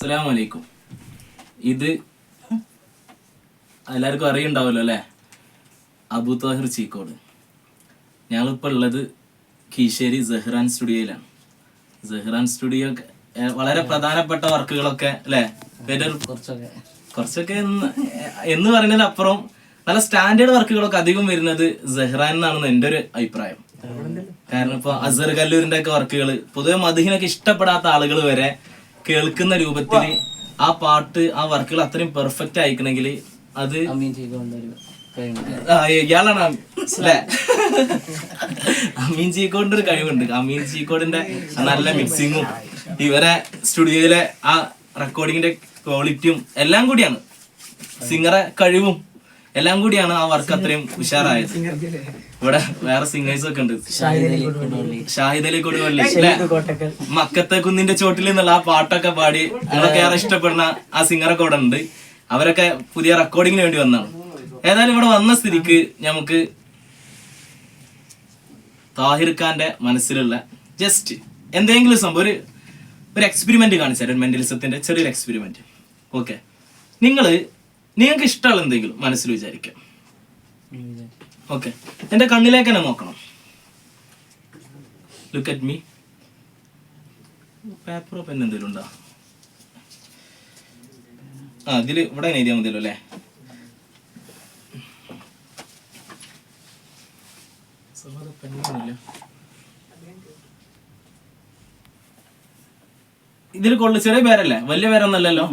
അസ്സലാമു വലൈക്കും ഇത് എല്ലാവർക്കും അറിയുണ്ടാവല്ലോ അല്ലേ? അബു താഹിർ ചീക്കോട്. ഞങ്ങളിപ്പോൾ ഉള്ളത് കീശേരി സെഹ്റാൻ സ്റ്റുഡിയോയിലാണ്. സെഹ്റാൻ സ്റ്റുഡിയോ വളരെ പ്രധാനപ്പെട്ട വർക്കുകളൊക്കെ അല്ലേ? വേറെ കുറച്ചൊക്കെ. കുറച്ചൊക്കെ എന്ന് പറയുന്നതിന് അപ്പുറം നല്ല സ്റ്റാൻഡേർഡ് വർക്കുകളൊക്കെ അധികം വരുന്നത് സെഹ്റാൻ എന്നാണെന്ന് എന്റെ ഒരു അഭിപ്രായം. കാരണം ഇപ്പൊ അസർ കല്ലൂരിന്റെ ഒക്കെ വർക്കുകൾ പൊതുവെ മധുഹിനൊക്കെ ഇഷ്ടപ്പെടാത്ത ആളുകൾ വരെ കേൾക്കുന്ന രൂപത്തിൽ ആ പാട്ട് ആ വർക്കുകൾ അത്രയും പെർഫെക്റ്റ് ആയിക്കണമെങ്കിൽ അത് ഇയാളാണ് അമീൻ, അല്ലേ? അമീൻ ചീക്കോടിന്റെ ഒരു കഴിവുണ്ട്. അമീൻ ചീക്കോടിന്റെ നല്ല മിക്സിങ്ങും ഇവരെ സ്റ്റുഡിയോയിലെ ആ റെക്കോർഡിങ്ങിന്റെ ക്വാളിറ്റിയും എല്ലാം കൂടിയാണ്. സിംഗറെ കഴിവും എല്ലാം കൂടിയാണ് ആ വർക്ക് അത്രയും ഉഷാറായത്. ഇവിടെ വേറെ സിംഗേഴ്സ് ഒക്കെ ഉണ്ട്. ഷാഹിദ് അലി കൊടുവള്ളി. മക്കത്തെ കുന്നിന്റെ ചോട്ടിൽ നിന്നുള്ള ആ പാട്ടൊക്കെ പാടി നിങ്ങളൊക്കെ ഏറെ ഇഷ്ടപ്പെടുന്ന ആ സിംഗറൊക്കെ ഇവിടെ ഉണ്ട്. അവരൊക്കെ പുതിയ റെക്കോർഡിങ്ങിന് വേണ്ടി വന്നാണ്. ഏതായാലും ഇവിടെ വന്ന സ്ഥിതിക്ക് നമുക്ക് താഹിർ ഖാന്റെ മനസ്സിലുള്ള ജസ്റ്റ് എന്തെങ്കിലും സംഭവം. ഒരു ഒരു എക്സ്പെരിമെന്റ് കാണിച്ചു തരാം മെന്റലിസത്തിന്റെ ചെറിയൊരു എക്സ്പെരിമെന്റ് ഓക്കെ നിങ്ങൾ നിങ്ങൾക്ക് ഇഷ്ടമുള്ള എന്തെങ്കിലും മനസ്സിൽ വിചാരിക്കാം. ഓക്കെ എന്റെ കണ്ണിലേക്ക് തന്നെ നോക്കണം. ലുക്ക് അറ്റ് മീ പേപ്പറോ പെൻ എന്തെങ്കിലും ഉണ്ടോ? ആ ഇതിൽ ഇവിടെ എഴുതിയാൽ മതിയല്ലോ അല്ലേ? ഇതിൽ കൊള്ളു ചെറിയ പേരല്ലേ? വലിയ പേരൊന്നല്ലല്ലോ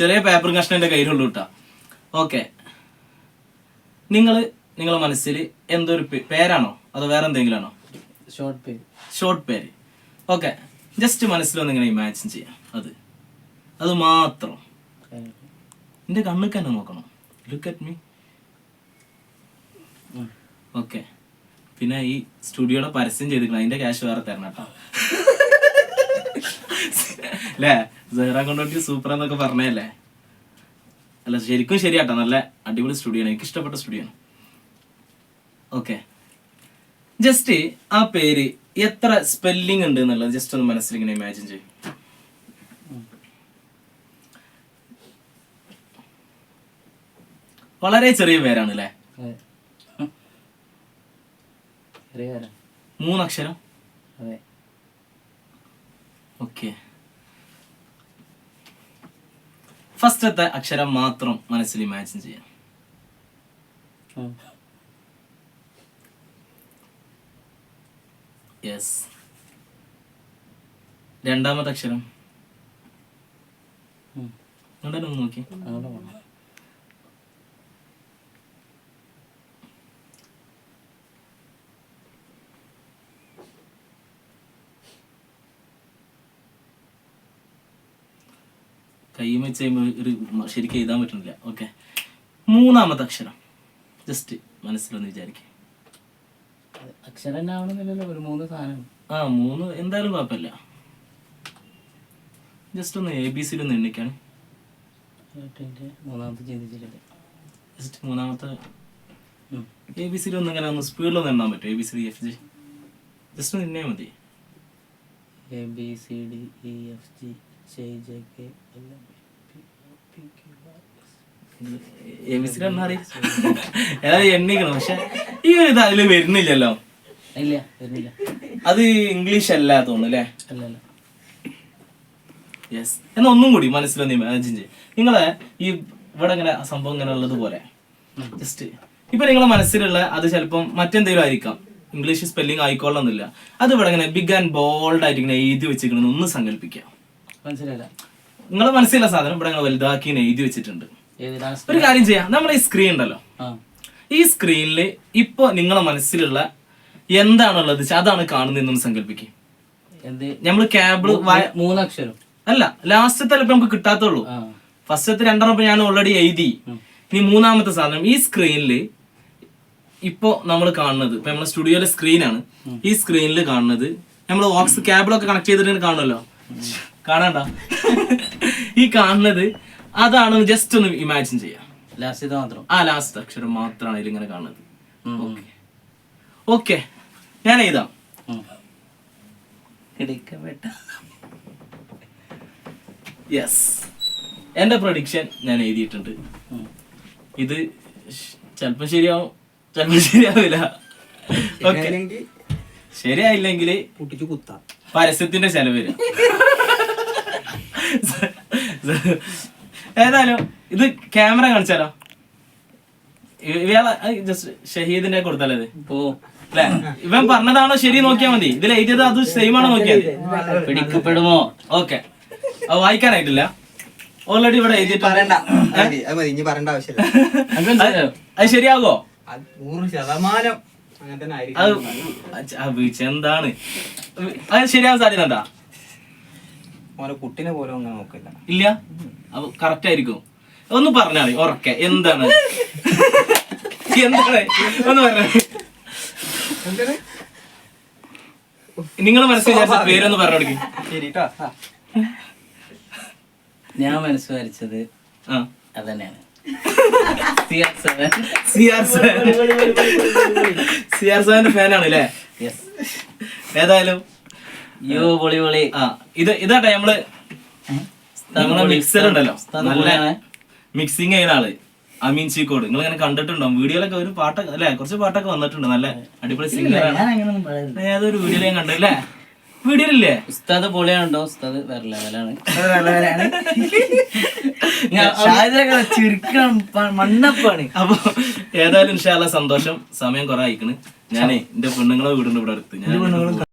ചെറിയ പേപ്പർ കഷ്ണം എന്റെ കയ്യിലുള്ളൂ കേട്ടാ. ഓക്കെ. നിങ്ങൾ നിങ്ങളെ മനസ്സിൽ എന്തൊരു പേരാണോ? അതോ വേറെ എന്തെങ്കിലും ആണോ ഷോർട്ട് പേര്. ഷോർട്ട് പേര്. ഓക്കെ. ജസ്റ്റ് മനസ്സിലൊന്ന് ഇങ്ങനെ ഇമാജിൻ ചെയ്യാം. അത്. അത് മാത്രം. എന്റെ കണ്ണുക്ക് തന്നെ നോക്കണം. Look at me okay. പിന്നെ ഈ സ്റ്റുഡിയോയുടെ പരസ്യം ചെയ്തിരിക്കണം അതിന്റെ ക്യാഷ് വേറെ തരണം കേട്ടോ. അല്ലേ സെഹ്റ കൊണ്ടോട്ടി സൂപ്പർ എന്നൊക്കെ പറഞ്ഞല്ലേ അല്ല ശരിക്കും ശരിയാട്ടോ. നല്ല അടിപൊളി സ്റ്റുഡിയോ ആണ്. എനിക്ക് ഇഷ്ടപ്പെട്ട സ്റ്റുഡിയോ ആണ്. ഓക്കെ ജസ്റ്റ് ആ പേര് എത്ര സ്പെല്ലിംഗ് ഉണ്ട് എന്നുള്ളത് ജസ്റ്റ് ഒന്ന് മനസ്സിൽ ഇങ്ങനെ ഇമാജിൻ ചെയ്യും. വളരെ ചെറിയ പേരാണ് അല്ലേ? മൂന്നക്ഷരം? ഓക്കെ ഫസ്റ്റത്തെ അക്ഷരം മാത്രം മനസ്സിൽ ഇമാജിൻ ചെയ്യാം. യെസ് രണ്ടാമത്തെ അക്ഷരം. നോക്കി. അങ്ങോട്ട് ചെയ്യുമ്പോൾ വെച്ച് കഴിയുമ്പോൾ ഒരു ശരിക്കും എഴുതാൻ പറ്റുന്നില്ല ഓക്കെ മൂന്നാമത്തെ അക്ഷരം. ജസ്റ്റ് മനസ്സിലൊന്ന് വിചാരിക്കുക അക്ഷരം തന്നെ ആവണമെന്നില്ലല്ലോ ഒരു മൂന്ന് സാധനം. ആ മൂന്ന് എന്തായാലും കുഴപ്പമില്ല. ജസ്റ്റ് ഒന്ന് എ ബി സിയിൽ ഒന്ന് എണ്ണിക്കാണ്. മൂന്നാമത്തെ ചിന്തിച്ചിട്ടില്ല. ജസ്റ്റ് മൂന്നാമത്തെ എ ബി സിയിൽ ഒന്ന് ഇങ്ങനെ ഒന്ന് സ്പീഡിലൊന്ന് എണ്ണാൻ പറ്റും A B C D F G just ഒന്ന് എണ്ണിയാൽ മതി. A B C D E F G J J K L M P P Q R ഏതായാലും എണ്ണിക്കണം. പക്ഷെ ഈ ഒരു ഇത് അതിൽ വരുന്നില്ലല്ലോ. ഇല്ല വരുന്നില്ല. അത് ഇംഗ്ലീഷ് അല്ല തോന്നുന്നു അല്ലേ? അല്ല യെസ് എന്നാ ഒന്നും കൂടി മനസ്സിലൊന്നും ഇമാജിൻ ചെയ്യും നിങ്ങളെ ഈ ഇവിടെ ഇങ്ങനെ സംഭവം ഇങ്ങനെ ഉള്ളത് പോലെ. ജസ്റ്റ് ഇപ്പൊ നിങ്ങളെ മനസ്സിലുള്ള അത് ചിലപ്പം മറ്റെന്തെങ്കിലും ആയിരിക്കാം. ഇംഗ്ലീഷ് സ്പെല്ലിംഗ് ആയിക്കോളണമെന്നില്ല അത് ഇവിടെ ഇങ്ങനെ ബിഗ് ആൻഡ് ബോൾഡ് ആയിട്ട് ഇങ്ങനെ എഴുതി വെച്ചിരിക്കണം ഒന്ന് സങ്കല്പിക്കാം. മനസ്സിലായില്ല. നിങ്ങളെ മനസ്സിലുള്ള സാധനം ഇവിടെ ഇങ്ങനെ വലുതാക്കി എഴുതി വെച്ചിട്ടുണ്ട്. ഒരു കാര്യം ചെയ്യാം. നമ്മൾ ഈ സ്ക്രീൻ ഉണ്ടല്ലോ. ഈ സ്ക്രീനിൽ ഇപ്പൊ നിങ്ങളെ മനസ്സിലുള്ള എന്താണുള്ളത് അതാണ് കാണുന്നതെന്ന് സങ്കല്പിക്കും. നമ്മൾ ക്യാബിൾ മൂന്നക്ഷരം. അല്ല ലാസ്റ്റത്തെ ചിലപ്പോ നമുക്ക് കിട്ടാത്തുള്ളൂ. ഫസ്റ്റത്തെ രണ്ടെണ്ണം ഞാൻ ഓൾറെഡി എഴുതി. ഇനി മൂന്നാമത്തെ സാധനം ഈ സ്ക്രീനിൽ ഇപ്പോ നമ്മൾ കാണുന്നത് ഇപ്പൊ നമ്മുടെ സ്റ്റുഡിയോയിലെ സ്ക്രീനാണ് ഈ സ്ക്രീനിൽ കാണുന്നത് നമ്മൾ ഓക്സ് ക്യാബിളൊക്കെ കണക്ട് ചെയ്തിട്ട് കാണുമല്ലോ. കാണണ്ട? ഈ കാണുന്നത് അതാണ് ജസ്റ്റ് ഒന്ന് ഇമാജിൻ ചെയ്യാം. ലാസ്റ്റ് ഇത് മാത്രം. ആ ലാസ്റ്റ് അക്ഷരം മാത്രമാണ് ഇതിൽ ഇങ്ങനെ കാണുന്നത്. ഓക്കെ ഓക്കെ ഞാൻ എഴുതാം. യെസ് എന്റെ പ്രൊഡിക്ഷൻ ഞാൻ എഴുതിയിട്ടുണ്ട്. ഇത് ചിലപ്പോ ശരിയാവും ചിലപ്പോ ശരിയാവില്ല. ഓക്കെ ശരിയായില്ലെങ്കിൽ പൊട്ടിച്ചു കുത്താം. പരസ്യത്തിന്റെ ചെലവ് ഏതായാലും ഇത് ക്യാമറ കാണിച്ചാലോ? ഇയാളെ ജസ്റ്റ് ഷഹീദിന്റെ കൊടുത്താലേ ഓ പോ അല്ലെ? ഇവൻ പറഞ്ഞതാണോ ശരി നോക്കിയാ മതി. ഇതിൽ എഴുതിയത് അത് സെയിം ആണോ നോക്കിയാൽ പിടിക്കപ്പെടുമോ? ഓക്കെ. അത് വായിക്കാനായിട്ടില്ല. ഓൾറെഡി ഇവിടെ പറയണ്ട. അത് ഇനി പറയേണ്ട ആവശ്യമില്ല. അത്? അത് ശരിയാകോ അത് നൂറ് ശതമാനം അങ്ങനെ തന്നെ അത് ആയിരിക്കും ആ വീഴ്ച എന്താണ്? അത് ശരിയാവാൻ സാധ്യത എന്താ? ഓനെ കുട്ടിനെ പോലും അങ്ങനെ നോക്കില്ല. ഇല്ല? അപ്പൊ കറക്റ്റ് ആയിരിക്കും. ഒന്ന് പറഞ്ഞാളി ഉറക്കെ. എന്താണ്? എന്താണ്? ഒന്ന് പറഞ്ഞു നിങ്ങൾ മനസ്സിൽ പേരൊന്ന് പറഞ്ഞു കൊടുക്കി. ശരി ആ. ഞാൻ മനസ്സ് വരച്ചത് ആ. അതന്നെയാണ്. ഫാനാണ് അല്ലേ. ഏതായാലും യോ പൊളി പൊളി. ആ ഇത് ഇതാട്ടെ നമ്മൾ നമ്മളെ മിക്സർ ഉണ്ടല്ലോ. നല്ല മിക്സിങ് ചെയ്യുന്ന ആൾ അമീൻ ചീക്കോട്. നിങ്ങൾ ഇങ്ങനെ കണ്ടിട്ടുണ്ടോ വീഡിയോയിലൊക്കെ ഒരു പാട്ടൊക്കെ അല്ലെ? കുറച്ച് പാട്ടൊക്കെ വന്നിട്ടുണ്ട്. നല്ല അടിപൊളി സിംഗറാണ് പറയില്ല ഏതൊരു വീഡിയോയിൽ ഞാൻ കണ്ടു അല്ലേ വീഡിയോയിലില്ലേ? ഉസ്താദ് പൊളിയാണോ ഉസ്താദ് വേറെ ലെവലാണ്. ചിരിക്കണം മണ്ണപ്പാണ്. അപ്പൊ ഏതായാലും ഇൻഷാല്ല സന്തോഷം. സമയം കുറെ അയക്കണ് ഞാനേ എന്റെ പെണ്ണുങ്ങളെ വീടുണ്ട് ഇവിടെ അടുത്ത്. ഞാൻ